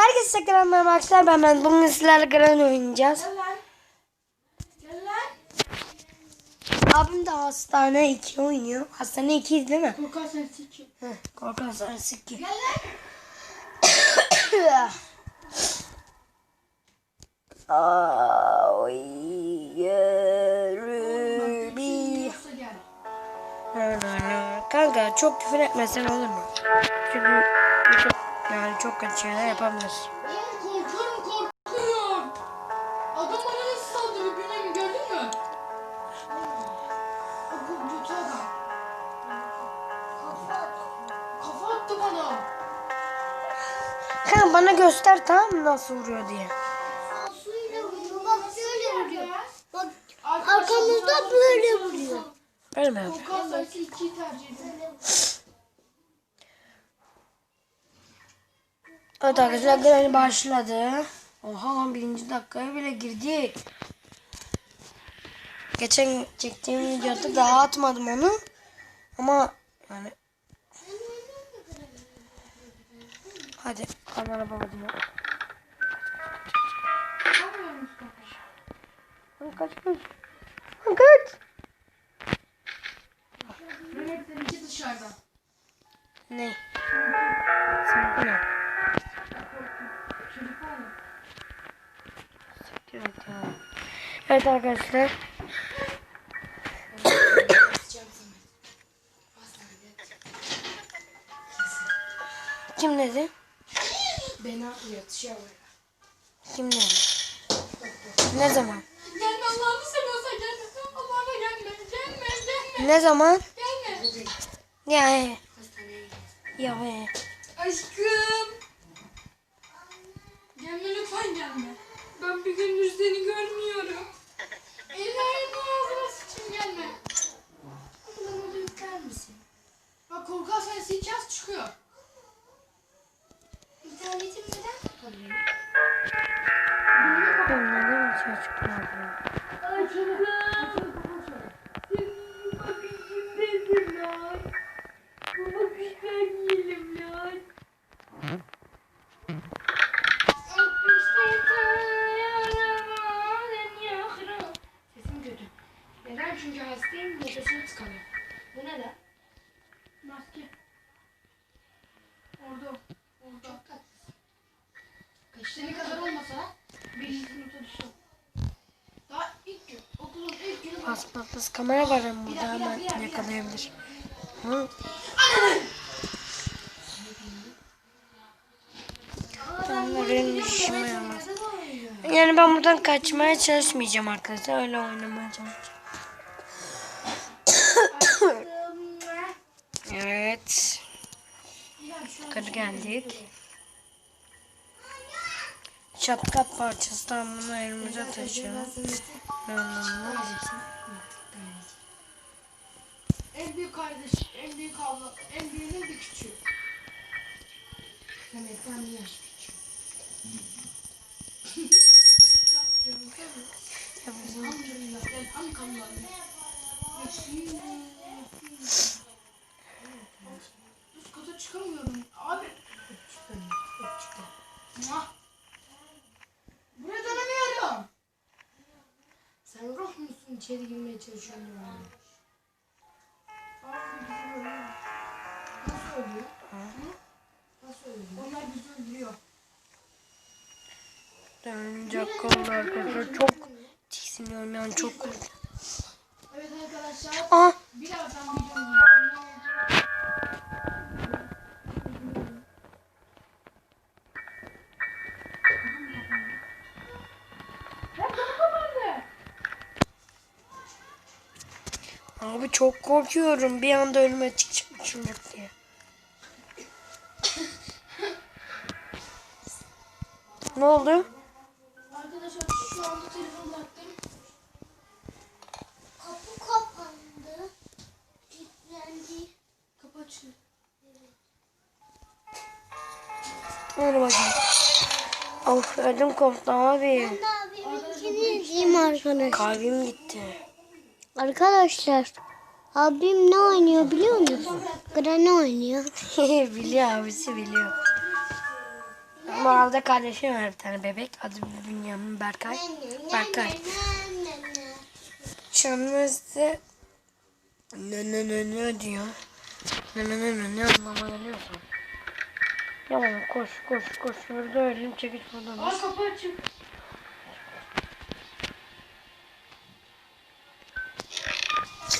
Herkese tekrar merhaba arkadaşlar. Ben ben bugün sizlerle Gran oynayacağız. Gel lan. Gel lan. Abim de hastane 2 oynuyor. Hastane 2 değil mi? Korkar sen sikim. Heh, korku hastanesi 2. Gel lan. Bir. Yoksa gel. Kanka çok küfür etmesen olur mu? Çünkü yani çok kötü şeyler yapabilir. Korkuyorum korkuyorum. Adam bana nasıl saldırıyor Bünyamin gördün mü? O bu kötü adam. Kafa attı bana. Kanka bana göster tamam mı nasıl vuruyor diye. Arkamızda böyle vuruyor. Öyle mi yapıyor? Korkar sayısı 2'yi tercih ediyorum. Evet arkadaşlar Granny başladı. Oha lan birinci dakikaya bile girdik. Geçen çektiğim videoda daha atmadım onu. Ama yani Hadi kamera babacığım. Lan Kaç kaç. Lan kaç. Mehmet seninki dışarıda. Ne? Sen ne? Evet, ya. evet arkadaşlar. Kim dedi? Beni yatışa var. Kim dedi? Ne zaman? Gelme Allah'ını seviyorsan gelme. Allah'ına gelme. Gelme gelme. Ne zaman? Gelme. Ya he. Ya he. Aşkım. Seni görmüyorum. Ellerini ağzına sıçayım gelme. Bana da yükler misin? Bak korkarsan sikaz çıkıyor. İnternetim neden kapanıyor? Ben neden dışarı çıkmadım? Aşkım. Bas kamera var ama burada hemen yakalayabilir. Yani ben buradan kaçmaya çalışmayacağım arkadaşlar. Öyle oynamaya çalışacağım. evet. Yukarı geldik. Şapka parçası tam bunu elimize taşıyalım. Yanına. En büyük kardeş, en büyük abla, en büyüğünün bir küçüğü. Mehmet ben bir yaş küçüğüm. Yapıyorum tabii. Amcamın ya, ben amcamla. Yaşayayım. Üst kata çıkamıyorum. Abi. Muah. Buraya dönemiyorum. Sen ruh musun içeri girmeye çalışıyorsun yani. Onlar bizi öldürüyor. Dönecek arkadaşlar. Çok tiksiniyorum yani çok korkuyorum. Evet arkadaşlar. Aa Birazdan kapandı. Abi çok korkuyorum. Bir anda önüme çıkacakmışım yok diye. Ne oldu? Arkadaşlar şu anda telefonu baktım. kapı kapandı. Kilitlendi. Kapı açıldı. Hadi bakayım. Of ödüm koptu abi. Diyeyim arkadaşlar. Kalbim gitti. Arkadaşlar abim ne oynuyor biliyor musun? Granny oynuyor. biliyor abisi biliyor. Moralde kardeşim var bir tane bebek. Adı Bünyamin Berkay. Berkay. Üniversite ne ne ne ne diyor. Ne ne ne ne ne anlama geliyorsa. Ya baba koş koş koş. Burada öleyim çekiç buradan. Aa kapı açık.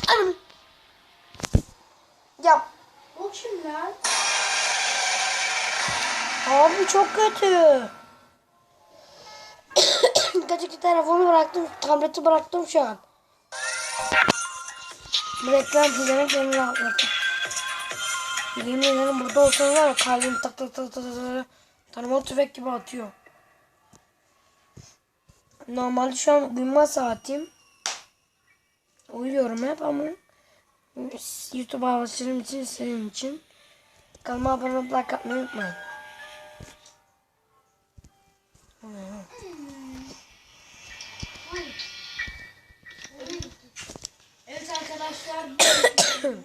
Anam. Ya O kim lan? Abi çok kötü. Kaçık telefonu bıraktım, tableti bıraktım şu an. Bu reklam izlemek beni rahatlattı. Yemin ederim burada olsanız var ya kalbim tak tak tak tak tak tanımalı tüfek gibi atıyor. Normalde şu an uyuma saatim. Uyuyorum hep ama YouTube havasının için senin için. Kanalıma abone atmayı unutmayın. Arkadaşlar.